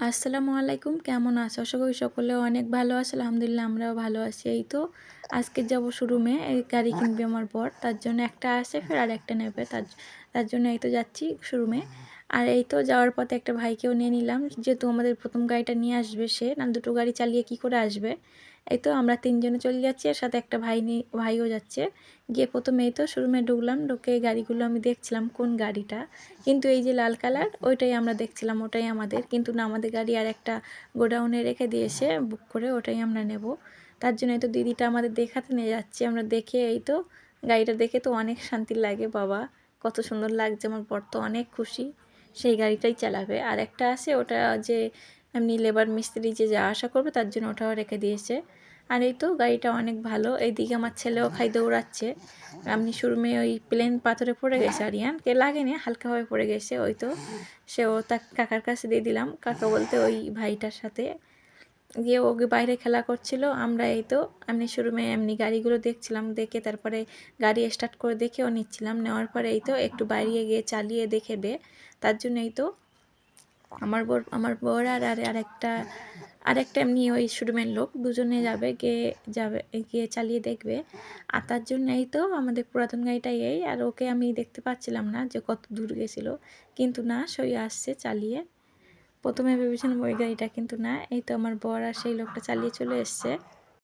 আসসালামু আলাইকুম, কেমন আছো? আশা করি সকলে অনেক ভালো আছে। আলহামদুলিল্লাহ আমরাও ভালো আছি। এই তো আজকে যাব শোরুমে, এই গাড়ি কিনবে আমার পর তার জন্য একটা আসে ফের আর একটা নেবে। তার তার জন্য এই তো যাচ্ছি শোরুমে। আর এই তো যাওয়ার পথে একটা ভাইকেও নিয়ে নিলাম। যেহেতু আমাদের প্রথম গাড়িটা নিয়ে আসবে সে, না দুটো গাড়ি চালিয়ে কি করে আসবে? এই তো আমরা তিনজনে চলে যাচ্ছি, আর সাথে একটা ভাই নিয়ে ভাইও যাচ্ছে। গিয়ে প্রথমে এই তো শোরুমে ঢুকলাম, ঢুকে গাড়িগুলো আমি দেখছিলাম কোন গাড়িটা। কিন্তু এই যে লাল কালার, ওইটাই আমরা দেখছিলাম, ওটাই আমাদের। কিন্তু না, আমাদের গাড়ি আর একটা গোডাউনে রেখে দিয়েছে বুক করে ওটাই আমরা নেব। তার জন্য এই তো দিদিটা আমাদের দেখাতে নিয়ে যাচ্ছে। আমরা দেখে এই তো গাড়িটা দেখে তো অনেক শান্তি লাগে, বাবা। কত সুন্দর লাগছে, আমার বর তো অনেক খুশি। সেই গাড়িটাই চালাবে। আর একটা আছে ওটা যে এমনি লেবার মিস্ত্রি যে যা আশা করবে তার জন্য ওটাও রেখে দিয়েছে। আর এই তো গাড়িটা অনেক ভালো। এইদিকে আমার ছেলেও খাই দৌড়াচ্ছে। আপনি শুরুমে ওই প্লেন পাথরে পড়ে গেছে আরিয়ান কে লাগেনি, হালকাভাবে পড়ে গেছে, ওই তো। সে ও তার কাকার কাছে দিয়ে দিলাম। কাকা বলতে ওই ভাইটার সাথে। গিয়ে ওকে বাইরে খেলা করছিল। আমরা এই তো এমনি শুরুমে এমনি গাড়িগুলো দেখছিলাম, দেখে তারপরে গাড়ি স্টার্ট করে দেখেও নিচ্ছিলাম। নেওয়ার পরে এই তো একটু বাইরে গিয়ে চালিয়ে দেখে দেখেবে তার জন্য এই তো আমার বর আমার বর আর আর আরেকটা আরেকটা এমনি ওই শোরুমের লোক দুজনে যাবে, গিয়ে যাবে, গিয়ে চালিয়ে দেখবে। আর তার জন্য এই তো আমাদের পুরাতন গাড়িটাই এই। আর ওকে আমি দেখতে পাচ্ছিলাম না যে কত দূর গেছিল। কিন্তু না সই আসছে চালিয়ে। প্রথমে ভেবেছিলাম ওই গাড়িটা কিন্তু না, এই তো আমার বর আর সেই লোকটা চালিয়ে চলে এসছে।